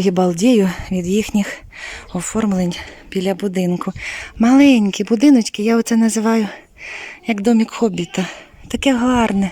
Друзі, балдію від їхніх оформлень біля будинку. Маленькі будиночки, я оце називаю як домик хобіта. Таке гарне.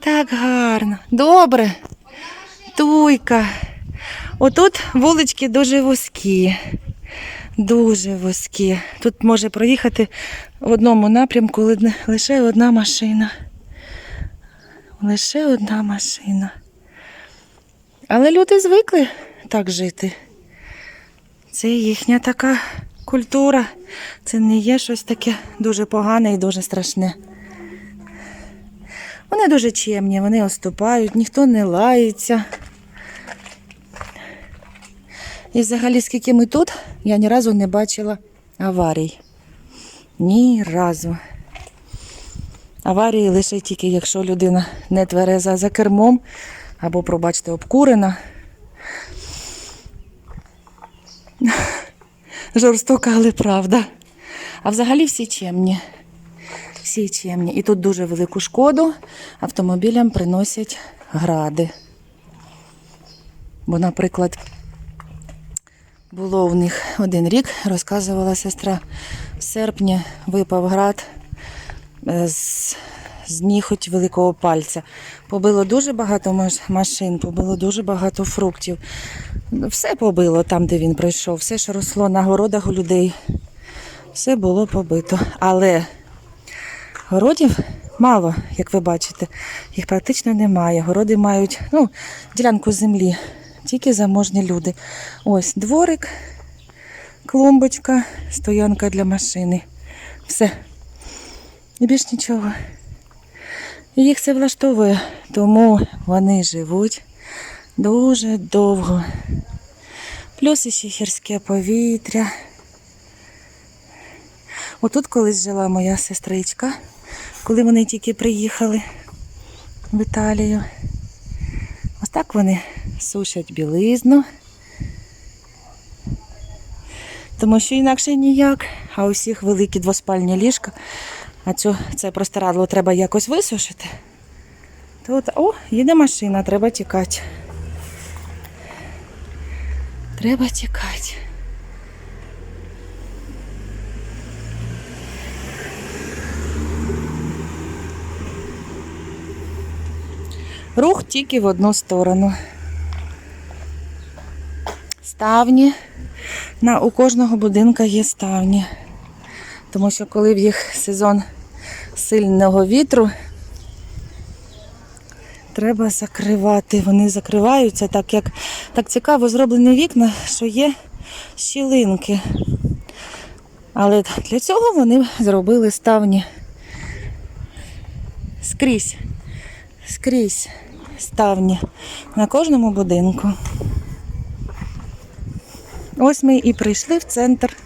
Так гарно. Добре. Туйка. Отут вулички дуже вузькі. Дуже вузькі. Тут може проїхати в одному напрямку лише одна машина. Лише одна машина. Але люди звикли так жити. Це їхня така культура. Це не є щось таке дуже погане і дуже страшне. Вони дуже чемні, вони оступають, ніхто не лається. І взагалі, скільки ми тут, я ні разу не бачила аварій. Ні разу. Аварії лише тільки, якщо людина не твереза за кермом або, пробачте, обкурена. Жорстока, але правда. А взагалі всі чемні. Всі чемні. І тут дуже велику шкоду автомобілям приносять гради. Бо, наприклад, було у них один рік, розказувала сестра, в серпні випав град е, з, з ніготь великого пальця. Побило дуже багато машин, побило дуже багато фруктів. Все побило там, де він пройшов, все, що росло на городах у людей, все було побито. Але городів мало, як ви бачите, їх практично немає. Городи мають ну, ділянку землі, тільки заможні люди. Ось дворик, клумбочка, стоянка для машини. Все. І більш нічого. Їх це влаштовує, тому вони живуть дуже довго. Плюс іще гірське повітря. Отут колись жила моя сестричка, коли вони тільки приїхали в Італію. Ось так вони сушать білизну. Тому що інакше ніяк, а у всіх великі двоспальні ліжка, а цю, це простирадло треба якось висушити. То от, о, їде машина, треба тікати. Треба тікати. Рух тільки в одну сторону. Ставні. На, у кожного будинка є ставні. Тому що коли в їх сезон сильного вітру, треба закривати. Вони закриваються, так як так цікаво зроблені вікна, що є щілинки. Але для цього вони зробили ставні скрізь, скрізь ставні на кожному будинку. Ось ми і прийшли в центр.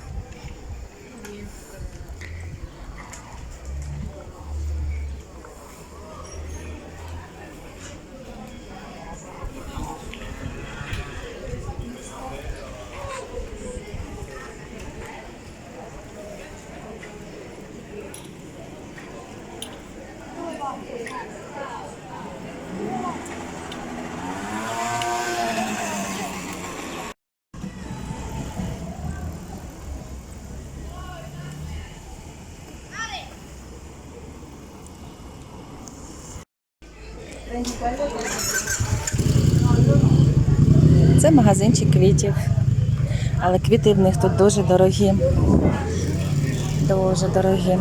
Це магазинчик квітів. Але квіти в них тут дуже дорогі. Дуже дорогі.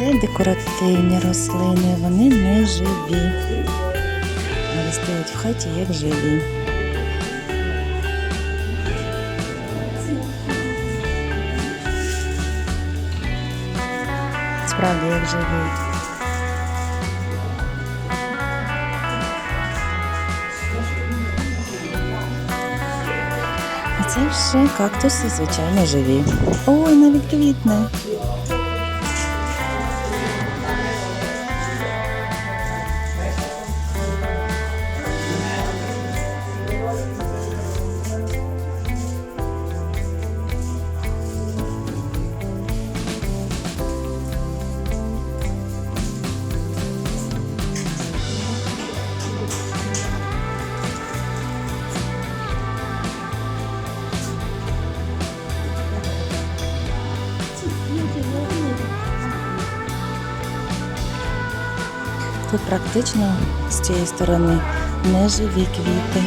Це декоративні рослини, вони не живі. Але стоять в хаті як живі. Справді як живі. Це вже кактуси, звичайно, живі. Ой, навіть квітне. Тут практично з цієї сторони неживі квіти.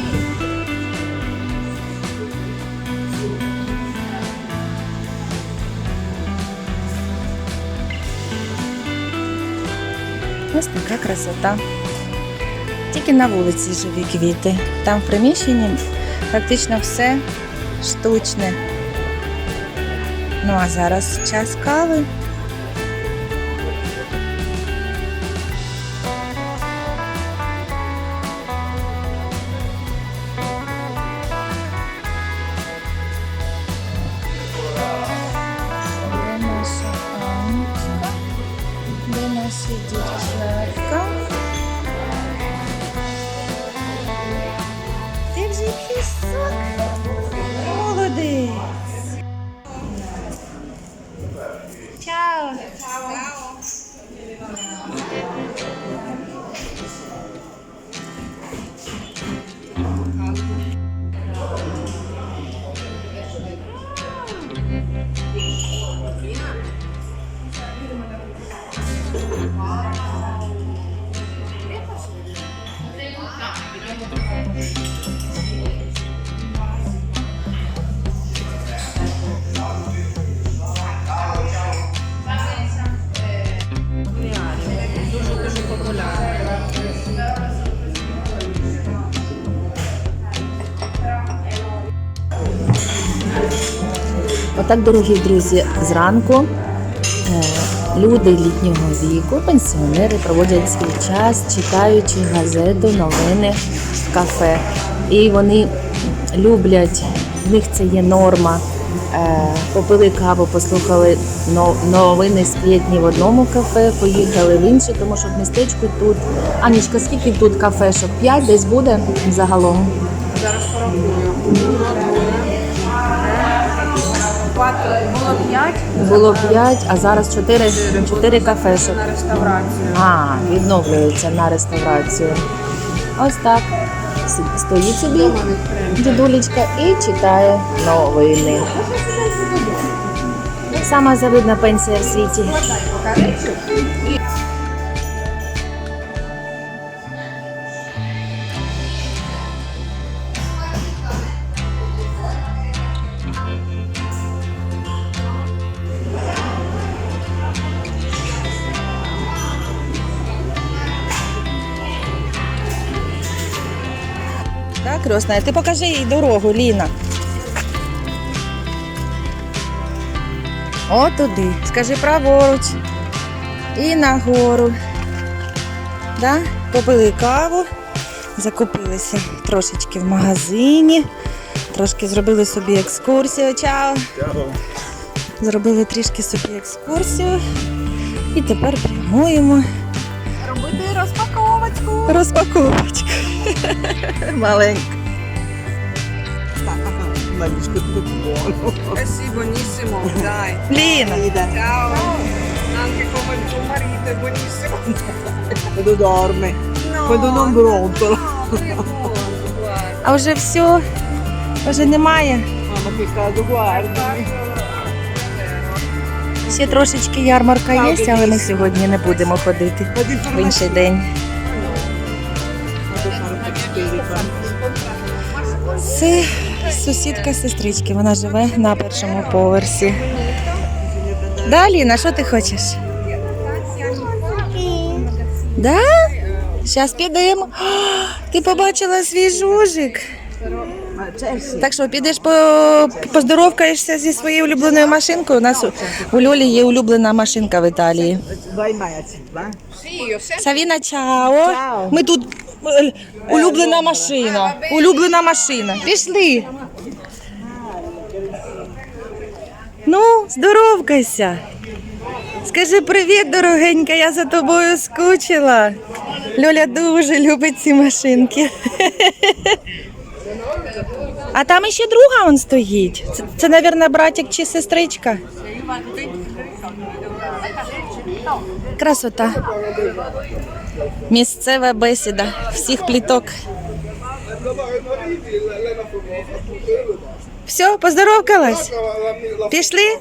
Ось така красота. Тільки на вулиці живі квіти. Там в приміщенні практично все штучне. Ну а зараз час кави. Отак, дорогі друзі, зранку е, люди літнього віку, пенсіонери проводять свій час, читаючи газету, новини в кафе. І вони люблять, в них це є норма. Е, Попили каву, послухали но- новини сплетні в одному кафе, поїхали в інше, тому що в містечку тут. Анічка, скільки тут кафешок? П'ять десь буде загалом? Зараз порахую. Було 5 Було п'ять, а зараз чотири, чотири кафешок. на реставрацію. А, відновлюється на реставрацію. Ось так. Стоїть собі дідулечка і читає новини. Сама завидна пенсія в світі. Так, Росна, ти покажи їй дорогу, Ліна. О, туди. Скажи праворуч. І нагору. Да? Попили каву, закупилися трошечки в магазині, трошки зробили собі екскурсію. Чао! Зробили трішки собі екскурсію. І тепер прямуємо Робити розпаковочку. розпаковочку. Маленька. Спасибо, buonissimo. Dai. Ліна. Ciao. Anche come il tuo marito è buonissimo. Quando dorme, No. quando non brontola. No, che buono, guarda. А вже все, вже немає. Mamma che caldo, guarda. Ще трошечки ярмарка є, але ми сьогодні не будемо ходити в інший день. Це сусідка сестрички, вона живе на першому поверсі. Да, Ліна, що ти хочеш? Да? Зараз підемо. Ти побачила свій жужик. Так що підеш по поздоровкаєшся зі своєю улюбленою машинкою. У нас у- Льолі є улюблена машинка в Італії. Савіна, чао. Ми тут улюблена машина. Улюблена машина. Пішли. Ну, здоровкайся. Скажи привіт, дорогенька, я за тобою скучила. Льоля дуже любить ці машинки. А там іще друга он стоїть. Це, це мабуть, братик чи сестричка. Красота. Місцева бесіда всіх пліток. Все, поздоровкалась? Пішли?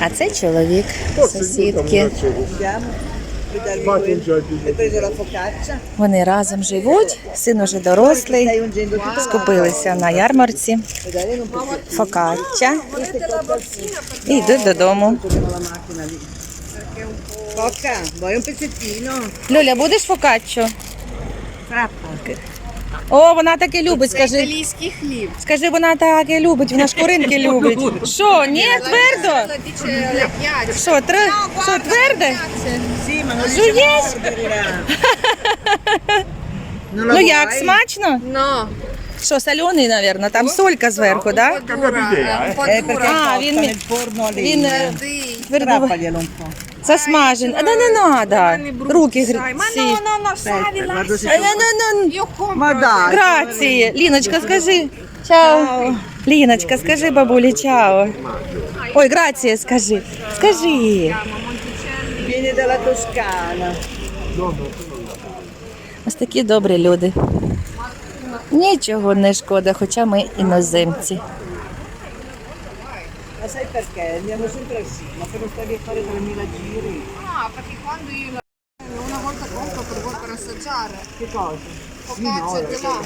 А це чоловік сусідки. Вони разом живуть, син уже дорослий, скупилися на ярмарці, фокаччя і йдуть додому. Люля, будеш фокаччо? Frappa. О, вона таке любить, скажи. італійський хліб. Скажи, вона таке любить, вона шкуринки любить. Що, ні, твердо? Що, що тверде? Sì, ma non Жуєш? Non la Ну як, vuoi? смачно? No, Що, соляний, мабуть, там солька зверху, так? È un po' Eh, perché. Ah, è він- cotta nel forno a Він е, Sì. твердо Strappaglielo un po'. А да не треба. Руки guarda se А, ну, ну, ну. Io compro. Ma dai. Грації. Ліночка, скажи. Чао. Ліночка, скажи бабулі чао. Ой, грація, скажи. Скажи. Vieni dalla Toscana. Ось такі добрі люди. Нічого не шкода, хоча ми іноземці. Ma sai perché? Andiamo sempre al sito, ma per non stare a fare 3000 giri. No, perché quando io la... una volta compro per voi per assaggiare. Che cosa? Focaccia e gelato.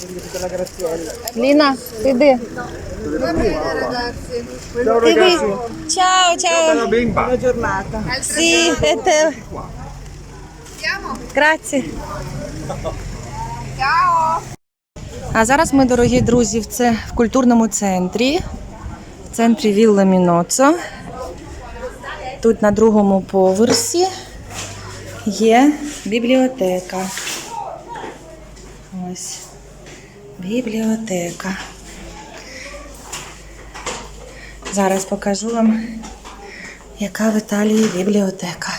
Quindi tutta la graziella. Ліна, іди. Va bene ragazzi. Іди. Чао, чао. Buona giornata. Сі, ете. Andiamo. Граці. Ciao. А зараз ми, дорогі друзі, в це в культурному центрі, центрі Вілла Міноцо. Тут на другому поверсі є бібліотека. Ось бібліотека. Зараз покажу вам, яка в Італії бібліотека.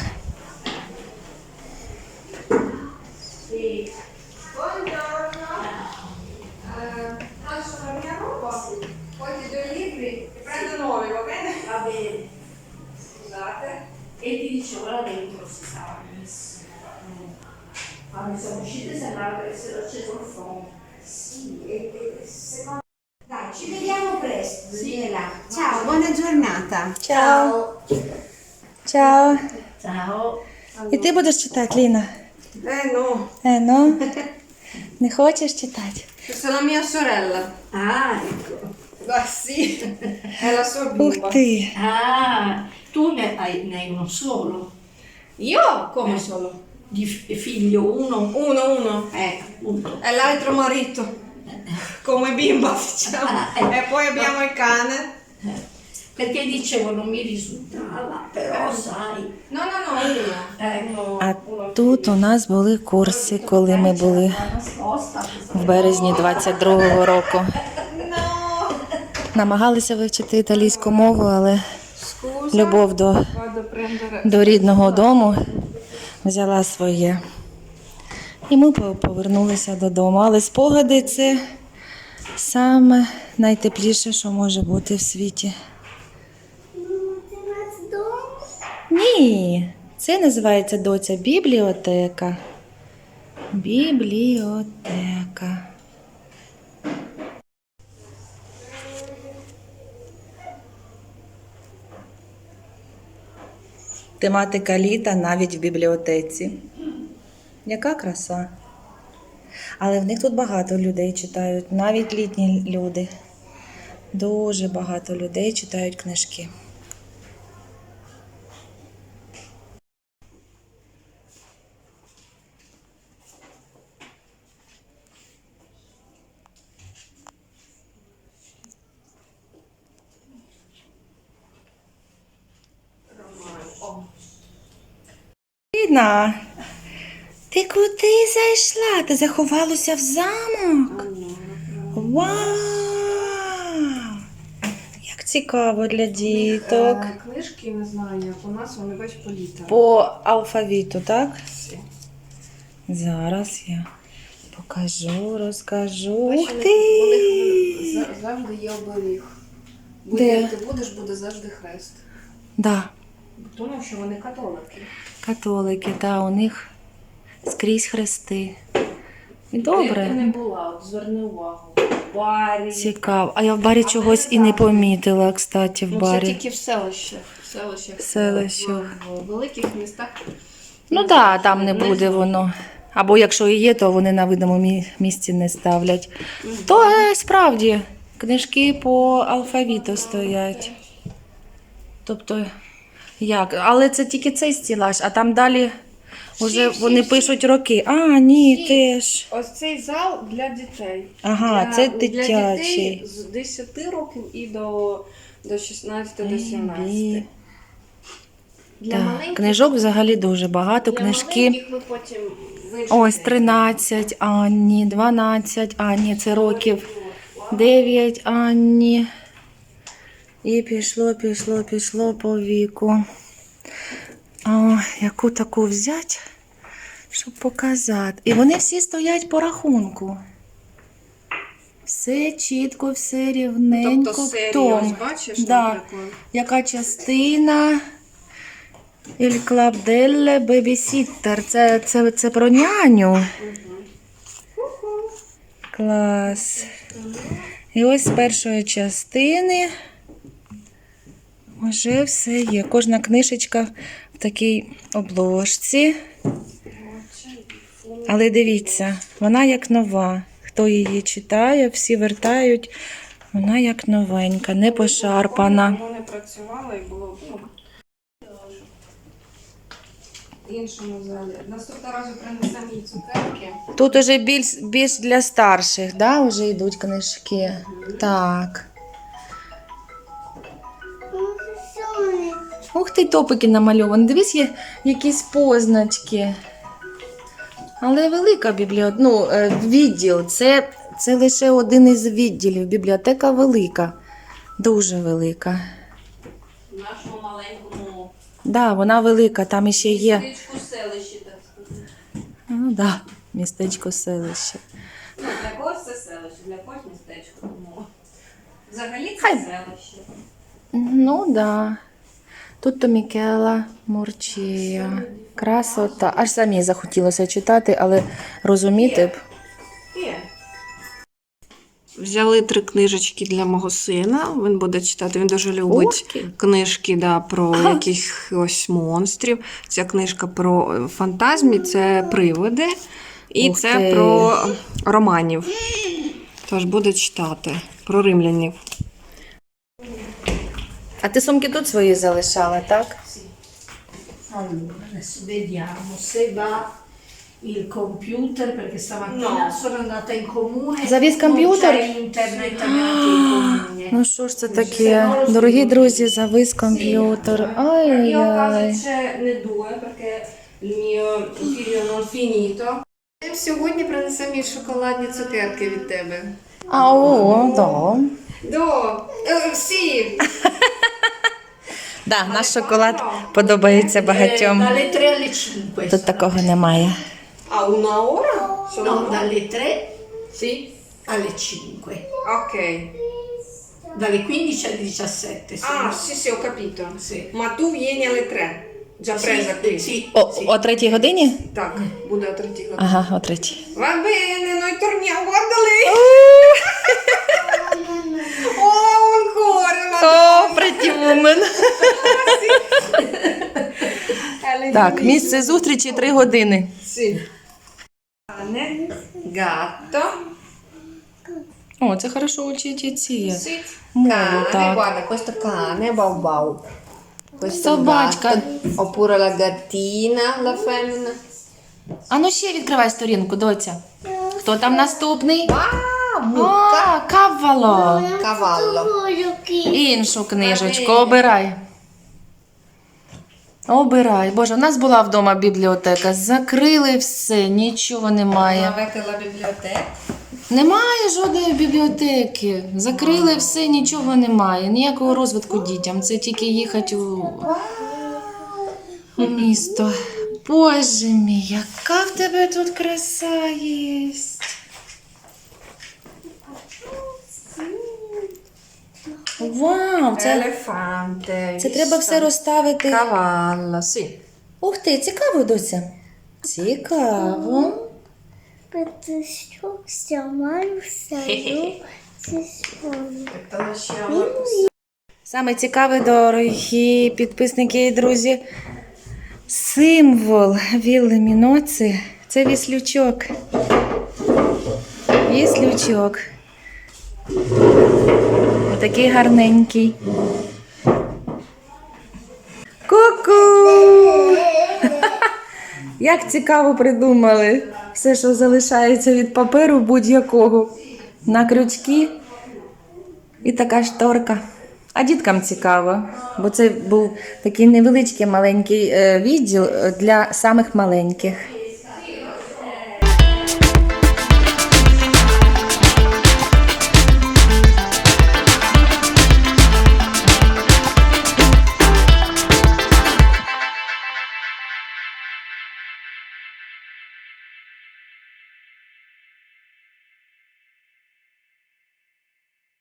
І ти будеш читати, Ліна? Eh no, Е, ну, не хочеш читати? questa è la mia sorella. Ah, ecco. Ah sì, è la sua Ух bimba. ти! Ah, tu ne hai, ne hai uno solo. Io come solo? Di f- figlio uno. Uno, uno. Eh, appunto. E l'altro marito. Come bimba, diciamo. Ah, ecco. E poi abbiamo il cane. Eh, Perché dicevo non mi risultava, però sai. No, no, no. А тут у нас були курси, коли ми були в березні 22-го року. Намагалися вивчити італійську мову, але любов до, до рідного дому взяла своє. І ми повернулися додому. Але спогади це саме найтепліше, що може бути в світі. Ні, це називається доця бібліотека. Бібліотека. Тематика літа навіть в бібліотеці. Яка краса. Але в них тут багато людей читають, навіть літні люди. Дуже багато людей читають книжки. Рідна, ти куди зайшла? Ти заховалася в замок? Вау! Як цікаво для діток. Е, Книжки не знаю, як у нас вони бач по літерам. По алфавіту, так? Зараз я покажу, розкажу. Ух ти! у них завжди є оберіг. Де? ти будеш, буде завжди хрест. Да, Тому що вони католики. Католики, та у них скрізь хрести. І Де ти не була, от зверни увагу. В барі. Цікаво. А я в барі чогось і не помітила, кстати, в Ну, це барі. тільки в селищах. В селищах. В селищах. В, в великих містах. Ну так, да, там не буде воно. Або якщо і є, то вони на видному мі- місці не ставлять. То е, справді книжки по алфавіту стоять. Тобто, як? Але це тільки цей стілаж, а там далі вже всі, вони всі. пишуть роки. А, ні, теж. Ось цей зал для дітей. Ага, Для- це Для дитячий. дітей з 10 років і до, до 16 до 17. Бі. Для Так, маленьких, Книжок взагалі дуже багато. для Книжки. маленьких ви потім. Ось 13 Анні, 12 Анні, це років 9 Анні. І пішло, пішло, пішло по віку. О, яку таку взяти, щоб показати. І вони всі стоять по рахунку. Все чітко, все рівненько. Тобто серію, Хто? ось бачиш, Да. Яка частина? Il Club delle Babysitter. Це, це, це про няню. Клас. І ось з першої частини вже все є. Кожна книжечка в такій обложці. Але дивіться, вона як нова. Хто її читає, всі вертають. Вона як новенька, не пошарпана. Вони працювали і було ну, іншому залі. Наступного разу принесемо їй цукерки. Тут уже більш, більш для старших, да, вже йдуть книжки. Так. Ух ти, топики намальовані. Дивись, є якісь позначки. Але велика бібліотека, ну, е, відділ. Це, це лише один із відділів. Бібліотека велика. Дуже велика. В нашому маленькому Да, вона велика, там іще є. містечку селищі, так сказати. Ну, да, містечко селище. Ну, для когось це селище, для когось містечко. Взагалі це Хай. селище. Ну да. Тут Мікела Мурчія. Красота. Аж самі захотілося читати, але розуміти б. Взяли три книжечки для мого сина. Він буде читати. Він дуже любить Ух книжки да, про Ага. якихось монстрів. Ця книжка про фантазмі, це привиди. І Ух це ти. про романів. Тож буде читати про римлянів. А ти сумки тут свої залишала, так? Allora, adesso vediamo se va il computer perché stamattina sono andata in comune. Завіз non комп'ютер? c'è internet neanche in comune. Ну що ж це таке? Дорогі друзі, завис комп'ютер. Io Ай-яй. c'è ne due perché il mio figlio non finito. Сьогодні принесемо їй шоколадні цукерки від тебе. А, о, да. До, е, всі. Да, наш шоколад подобається Eh, багатьом. dalle 3 alle 5. Тут такого немає. А una ora? No, dalle 3 Sì. alle 5. Ok. Dalle 15 alle 17. sì. Ah, sì, sì, ho capito. Sì. Ma tu vieni alle tre. Già presa Sì, qui. sì, О, sì. о третій годині? Так, буде о третій годині. Ага, о третій. Va bene, noi torniamo. Guarda lei. Так, місце зустрічі три години. Sì. Cane, gatto, О, це хорошо учити ці. sì. Мову, cane, так. guarda questo cane, Bau Bau. Questo Собачка. gatto, oppure la gattina, la femmina. А ну ще відкривай сторінку, доця. Хто там наступний? Ah, А, каввало. cavallo. Іншу книжечку обирай. Обирай. Боже, у нас була вдома бібліотека. Закрили все, нічого немає. la biblioteca? Немає жодної бібліотеки. Закрили все, нічого немає. Ніякого розвитку дітям. Це тільки їхати у, у місто. Боже мій, яка в тебе тут краса є. Вау, це, Elefante. це треба все розставити. Cavallo, sì. Ух ти, цікаво, доця. Цікаво. Що знімаю саю. Саме цікаве, дорогі підписники і друзі, символ вілли Міноци – це віслючок. Віслючок. Отакий гарненький. Ку-ку! Як цікаво придумали. Все, що залишається від паперу будь-якого. На крючки і така шторка. А діткам цікаво, бо це був такий невеличкий маленький е, відділ е, для самих маленьких.